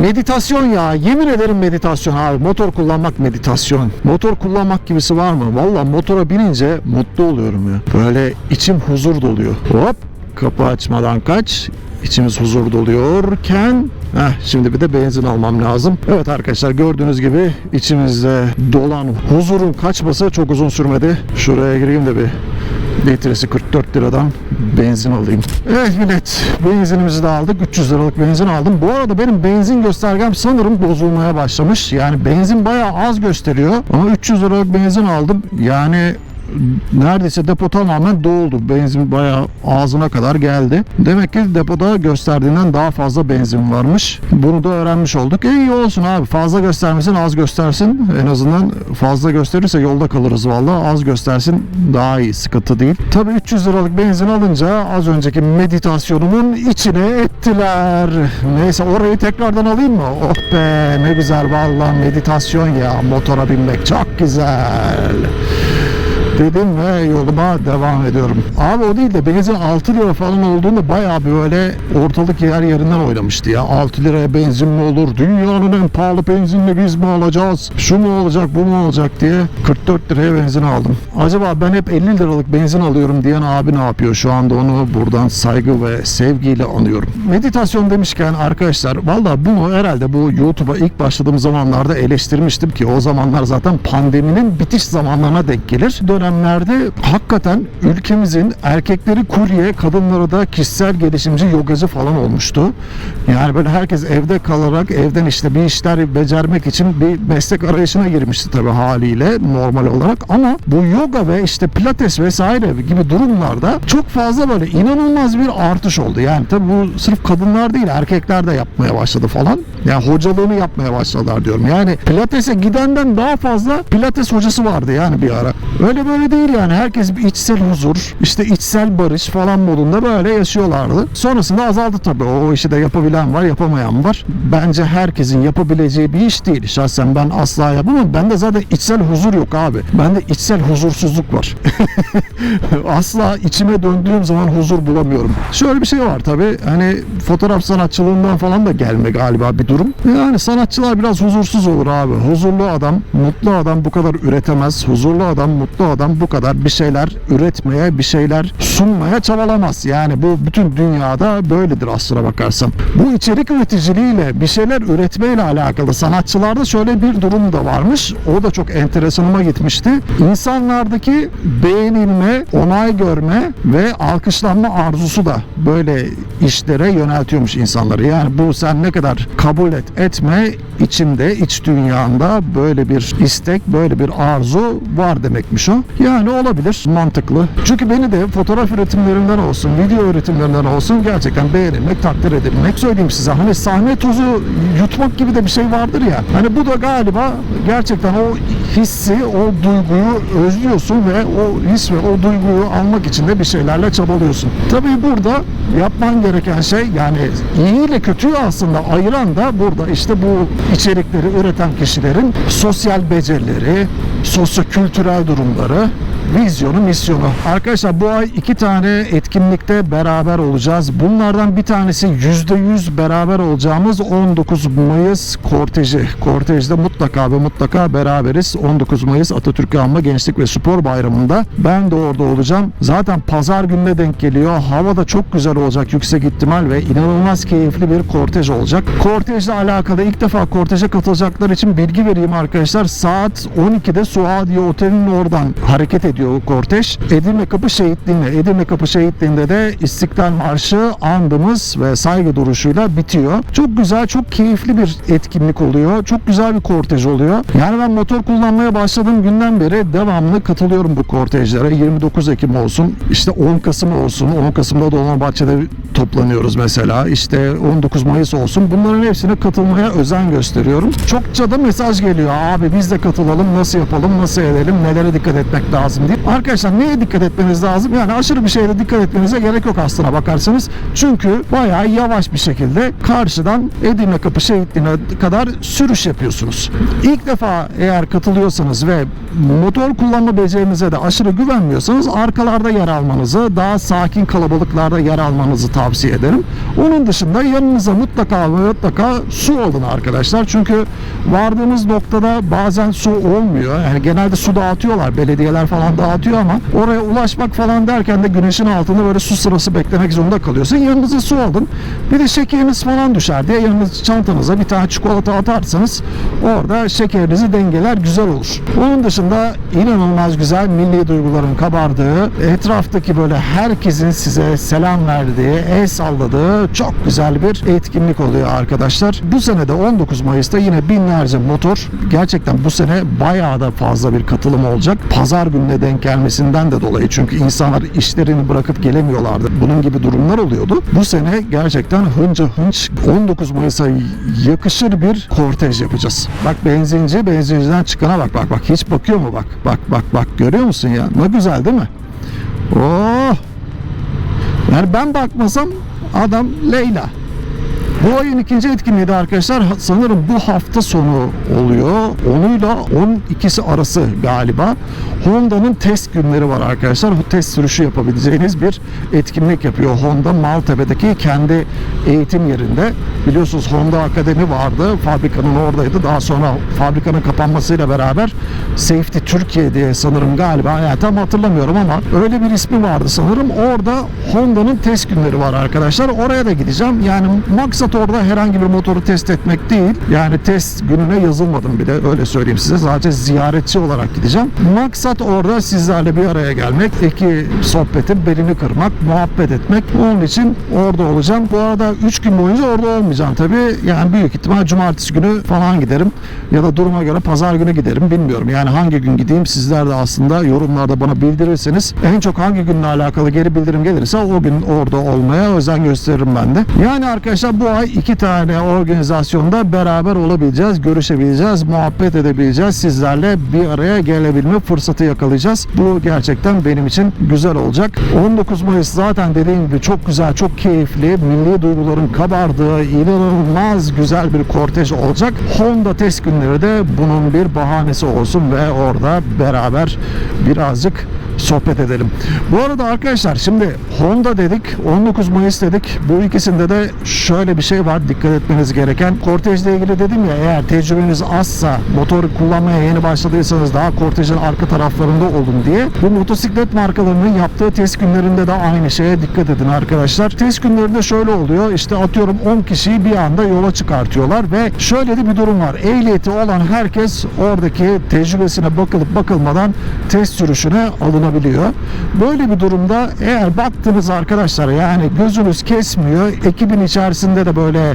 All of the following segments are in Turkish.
Meditasyon ya. Yemin ederim meditasyon abi. Motor kullanmak meditasyon. Motor kullanmak gibisi var mı? Valla motora binince mutlu oluyorum ya. Böyle içim huzur doluyor. Hop kapı açmadan kaç. İçimiz huzur doluyorken Heh, şimdi bir de benzin almam lazım. Evet arkadaşlar gördüğünüz gibi içimizde dolan huzurun kaçması çok uzun sürmedi. Şuraya gireyim de bir litresi 44 liradan benzin alayım. Evet millet benzinimizi de aldık. 300 liralık benzin aldım. Bu arada benim benzin göstergem sanırım bozulmaya başlamış. Yani benzin bayağı az gösteriyor. Ama 300 liralık benzin aldım. Yani neredeyse depo tamamen doldu. Benzin bayağı ağzına kadar geldi. Demek ki depoda gösterdiğinden daha fazla benzin varmış. Bunu da öğrenmiş olduk. E iyi olsun abi. Fazla göstermesin az göstersin. En azından fazla gösterirse yolda kalırız valla. Az göstersin daha iyi. Sıkıntı değil. Tabii 300 liralık benzin alınca az önceki meditasyonumun içine ettiler. Neyse orayı tekrardan alayım mı? Oh be ne güzel valla meditasyon ya. Motora binmek çok güzel dedim ve yoluma devam ediyorum. Abi o değil de benzin 6 lira falan olduğunda bayağı böyle ortalık yer yerinden oynamıştı ya. 6 liraya benzin mi olur? Dünyanın en pahalı benzinini biz mi alacağız? Şu mu olacak bu mu olacak diye 44 liraya benzin aldım. Acaba ben hep 50 liralık benzin alıyorum diyen abi ne yapıyor? Şu anda onu buradan saygı ve sevgiyle anıyorum. Meditasyon demişken arkadaşlar valla bunu herhalde bu YouTube'a ilk başladığım zamanlarda eleştirmiştim ki o zamanlar zaten pandeminin bitiş zamanlarına denk gelir. Dönemlerde hakikaten ülkemizin erkekleri kurye, kadınları da kişisel gelişimci, yogacı falan olmuştu. Yani böyle herkes evde kalarak evden işte bir işler becermek için bir meslek arayışına girmişti tabii haliyle normal olarak ama bu yoga ve işte pilates vesaire gibi durumlarda çok fazla böyle inanılmaz bir artış oldu. Yani tabii bu sırf kadınlar değil erkekler de yapmaya başladı falan. Yani hocalığını yapmaya başladılar diyorum. Yani pilatese gidenden daha fazla pilates hocası vardı yani bir ara. Öyle böyle değil yani. Herkes bir içsel huzur, işte içsel barış falan modunda böyle yaşıyorlardı. Sonrasında azaldı tabii. O işi de yapabilen var, yapamayan var. Bence herkesin yapabileceği bir iş değil. Şahsen ben asla yapamam. Bende zaten içsel huzur yok abi. Bende içsel huzursuzluk var. asla içime döndüğüm zaman huzur bulamıyorum. Şöyle bir şey var tabii. Hani fotoğraf sanatçılığından falan da gelme galiba bir durum. Yani sanatçılar biraz huzursuz olur abi. Huzurlu adam, mutlu adam bu kadar üretemez. Huzurlu adam, mutlu adam bu kadar bir şeyler üretmeye, bir şeyler sunmaya çabalamaz. Yani bu bütün dünyada böyledir aslına bakarsan. Bu içerik üreticiliğiyle bir şeyler üretmeyle alakalı sanatçılarda şöyle bir durum da varmış. O da çok enteresanıma gitmişti. İnsanlardaki beğenilme, onay görme ve alkışlanma arzusu da böyle işlere yöneltiyormuş insanları. Yani bu sen ne kadar kabul et etme içinde, iç dünyanda böyle bir istek, böyle bir arzu var demekmiş o. Yani olabilir, mantıklı. Çünkü beni de fotoğraf üretimlerinden olsun, video üretimlerinden olsun gerçekten beğenilmek, takdir edilmek. Söyleyeyim size hani sahne tozu yutmak gibi de bir şey vardır ya. Hani bu da galiba gerçekten o hissi, o duyguyu özlüyorsun ve o his ve o duyguyu almak için de bir şeylerle çabalıyorsun. Tabii burada yapman gereken şey yani iyi ile kötüyü aslında ayıran da burada işte bu içerikleri üreten kişilerin sosyal becerileri, sosyo-kültürel durumları, vizyonu, misyonu. Arkadaşlar bu ay iki tane etkinlikte beraber olacağız. Bunlardan bir tanesi %100 beraber olacağımız 19 Mayıs korteji. Kortejde mutlaka ve mutlaka beraberiz. 19 Mayıs Atatürk Anma Gençlik ve Spor Bayramı'nda ben de orada olacağım. Zaten pazar gününe denk geliyor. Hava da çok güzel olacak yüksek ihtimal ve inanılmaz keyifli bir kortej olacak. Kortejle alakalı ilk defa korteje katılacaklar için bilgi vereyim arkadaşlar. Saat 12'de Suadiye Oteli'nin oradan hareket ediyor o kortej. Edirne Kapı Şehitliği'ne, Edirne Kapı Şehitliği'nde de İstiklal Marşı andımız ve saygı duruşuyla bitiyor. Çok güzel, çok keyifli bir etkinlik oluyor. Çok güzel bir kortej oluyor. Yani ben motor kullanmaya başladığım günden beri devamlı katılıyorum bu kortejlere. 29 Ekim olsun, işte 10 Kasım olsun. 10 Kasım'da Dolmabahçe'de toplanıyoruz mesela. İşte 19 Mayıs olsun. Bunların hepsine katılmaya özen gösteriyorum. Çokça da mesaj geliyor. Abi biz de katılalım, nasıl yapalım, nasıl edelim, nelere dikkat etmek lazım değil. Arkadaşlar neye dikkat etmeniz lazım? Yani aşırı bir şeye dikkat etmenize gerek yok aslına bakarsanız. Çünkü bayağı yavaş bir şekilde karşıdan Edirne Kapı şehitliğine kadar sürüş yapıyorsunuz. İlk defa eğer katılıyorsanız ve motor kullanma becerinize de aşırı güvenmiyorsanız arkalarda yer almanızı, daha sakin kalabalıklarda yer almanızı tavsiye ederim. Onun dışında yanınıza mutlaka mutlaka su alın arkadaşlar. Çünkü vardığımız noktada bazen su olmuyor. Yani genelde su dağıtıyorlar. Belediyeler falan dağıtıyor ama oraya ulaşmak falan derken de güneşin altında böyle su sırası beklemek zorunda kalıyorsun. Yanınıza su alın. Bir de şekeriniz falan düşer diye yanınız çantanıza bir tane çikolata atarsanız orada şekerinizi dengeler güzel olur. Onun dışında inanılmaz güzel milli duyguların kabardığı, etraftaki böyle herkesin size selam verdiği, el salladığı çok güzel bir etkinlik oluyor arkadaşlar. Bu sene de 19 Mayıs'ta yine binlerce motor gerçekten bu sene bayağı da fazla bir katılım olacak. Pazar gününe denk gelmesinden de dolayı çünkü insanlar işlerini bırakıp gelemiyorlardı. Bunun gibi durumlar oluyordu. Bu sene gerçekten hınca hınç 19 Mayıs'a yakışır bir kortej yapacağız. Bak benzinci benzinciden çıkana bak bak bak hiç bakıyor mu bak bak bak bak görüyor musun ya ne güzel değil mi? Oh yani ben bakmasam adam Leyla. Bu ayın ikinci etkinliği de arkadaşlar sanırım bu hafta sonu oluyor. Onuyla 12'si arası galiba. Honda'nın test günleri var arkadaşlar. Bu test sürüşü yapabileceğiniz bir etkinlik yapıyor. Honda Maltepe'deki kendi eğitim yerinde. Biliyorsunuz Honda Akademi vardı. Fabrikanın oradaydı. Daha sonra fabrikanın kapanmasıyla beraber Safety Türkiye diye sanırım galiba yani tam hatırlamıyorum ama öyle bir ismi vardı sanırım. Orada Honda'nın test günleri var arkadaşlar. Oraya da gideceğim. Yani maksat orada herhangi bir motoru test etmek değil. Yani test gününe yazılmadım bile öyle söyleyeyim size. Sadece ziyaretçi olarak gideceğim. Maksat orada sizlerle bir araya gelmek, iki sohbetin belini kırmak, muhabbet etmek. Onun için orada olacağım. Bu arada 3 gün boyunca orada olmayacağım tabii. Yani büyük ihtimal cumartesi günü falan giderim. Ya da duruma göre pazar günü giderim. Bilmiyorum. Yani hangi gün gideyim sizler de aslında yorumlarda bana bildirirseniz en çok hangi günle alakalı geri bildirim gelirse o gün orada olmaya özen gösteririm ben de. Yani arkadaşlar bu ay iki tane organizasyonda beraber olabileceğiz, görüşebileceğiz, muhabbet edebileceğiz. Sizlerle bir araya gelebilme fırsatı yakalayacağız. Bu gerçekten benim için güzel olacak. 19 Mayıs zaten dediğim gibi çok güzel, çok keyifli, milli duyguların kabardığı, inanılmaz güzel bir kortej olacak. Honda test günleri de bunun bir bahanesi olsun ve orada beraber birazcık sohbet edelim. Bu arada arkadaşlar şimdi Honda dedik, 19 Mayıs dedik. Bu ikisinde de şöyle bir şey var dikkat etmeniz gereken. Kortejle ilgili dedim ya eğer tecrübeniz azsa motor kullanmaya yeni başladıysanız daha kortejin arka taraflarında olun diye. Bu motosiklet markalarının yaptığı test günlerinde de aynı şeye dikkat edin arkadaşlar. Test günlerinde şöyle oluyor işte atıyorum 10 kişiyi bir anda yola çıkartıyorlar ve şöyle de bir durum var. Ehliyeti olan herkes oradaki tecrübesine bakılıp bakılmadan test sürüşüne alınabiliyor. Böyle bir durumda eğer baktınız arkadaşlar yani gözünüz kesmiyor ekibin içerisinde de böyle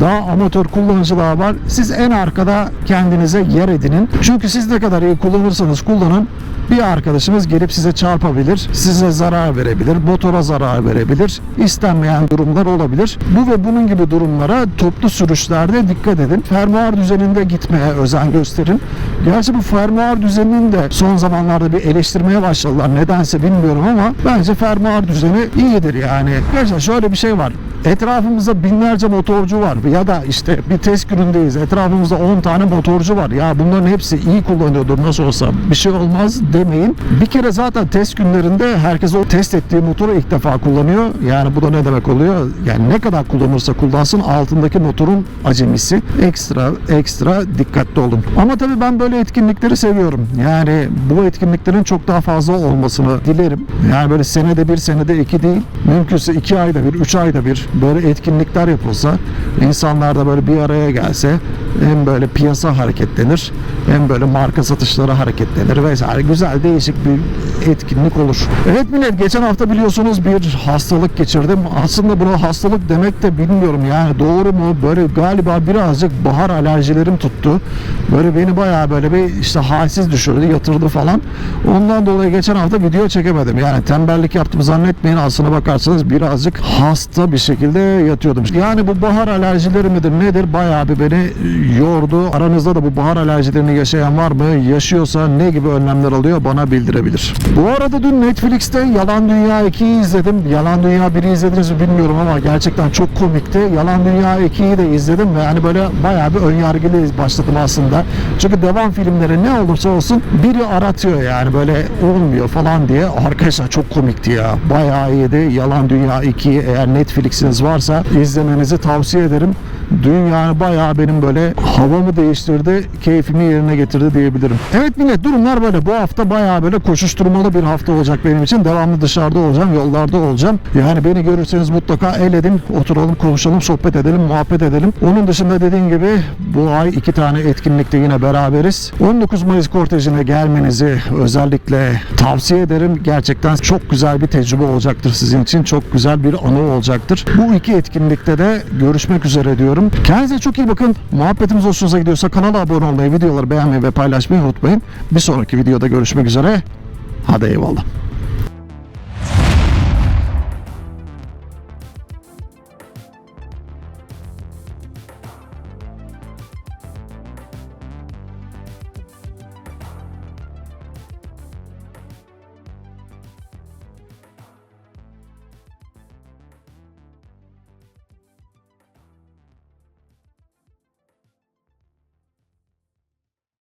daha amatör kullanıcılar var. Siz en arkada kendinize yer edinin. Çünkü siz ne kadar iyi kullanırsanız kullanın bir arkadaşınız gelip size çarpabilir, size zarar verebilir, motora zarar verebilir, istenmeyen durumlar olabilir. Bu ve bunun gibi durumlara toplu sürüşlerde dikkat edin. Fermuar düzeninde gitmeye özen gösterin. Gerçi bu fermuar düzeninin de son zamanlarda bir eleştirmeye başladılar. Nedense bilmiyorum ama bence fermuar düzeni iyidir yani. Gerçekten şöyle bir şey var. Etrafımızda binlerce motorcu var ya da işte bir test günündeyiz. Etrafımızda 10 tane motorcu var. Ya bunların hepsi iyi kullanıyordur nasıl olsa bir şey olmaz demeyin. Bir kere zaten test günlerinde herkes o test ettiği motoru ilk defa kullanıyor. Yani bu da ne demek oluyor? Yani ne kadar kullanırsa kullansın altındaki motorun acemisi. Ekstra ekstra dikkatli olun. Ama tabii ben böyle etkinlikleri seviyorum. Yani bu etkinliklerin çok daha fazla olmasını dilerim. Yani böyle senede bir senede iki değil. Mümkünse iki ayda bir, üç ayda bir böyle etkinlikler yapılsa insanlar da böyle bir araya gelse hem böyle piyasa hareketlenir hem böyle marka satışları hareketlenir vesaire güzel değişik bir etkinlik olur. Evet millet geçen hafta biliyorsunuz bir hastalık geçirdim. Aslında buna hastalık demek de bilmiyorum yani doğru mu? Böyle galiba birazcık bahar alerjilerim tuttu. Böyle beni bayağı böyle bir işte halsiz düşürdü, yatırdı falan. Ondan dolayı geçen hafta video çekemedim. Yani tembellik yaptım zannetmeyin. Aslına bakarsanız birazcık hasta bir şekilde şekilde yatıyordum. Yani bu bahar alerjileri midir nedir bayağı bir beni e, yordu. Aranızda da bu bahar alerjilerini yaşayan var mı? Yaşıyorsa ne gibi önlemler alıyor bana bildirebilir. Bu arada dün Netflix'te Yalan Dünya 2'yi izledim. Yalan Dünya 1'i izlediniz mi bilmiyorum ama gerçekten çok komikti. Yalan Dünya 2'yi de izledim ve yani böyle bayağı bir önyargılı başladım aslında. Çünkü devam filmleri ne olursa olsun biri aratıyor yani böyle olmuyor falan diye. Arkadaşlar çok komikti ya. Bayağı iyiydi. Yalan Dünya 2'yi eğer Netflix'iniz varsa izlemenizi tavsiye ederim. Dünya bayağı benim böyle havamı değiştirdi, keyfimi yerine getirdi diyebilirim. Evet millet durumlar böyle. Bu hafta bayağı böyle koşuşturmalı bir hafta olacak benim için. Devamlı dışarıda olacağım, yollarda olacağım. Yani beni görürseniz mutlaka el edin, oturalım, konuşalım, sohbet edelim, muhabbet edelim. Onun dışında dediğim gibi bu ay iki tane etkinlikte yine beraberiz. 19 Mayıs kortejine gelmenizi özellikle tavsiye ederim. Gerçekten çok güzel bir tecrübe olacaktır sizin için. Çok güzel bir anı olacaktır. Bu iki etkinlikte de görüşmek üzere diyorum. Kendinize çok iyi bakın. Muhabbetimiz hoşunuza gidiyorsa kanala abone olmayı, videoları beğenmeyi ve paylaşmayı unutmayın. Bir sonraki videoda görüşmek üzere. Hadi eyvallah.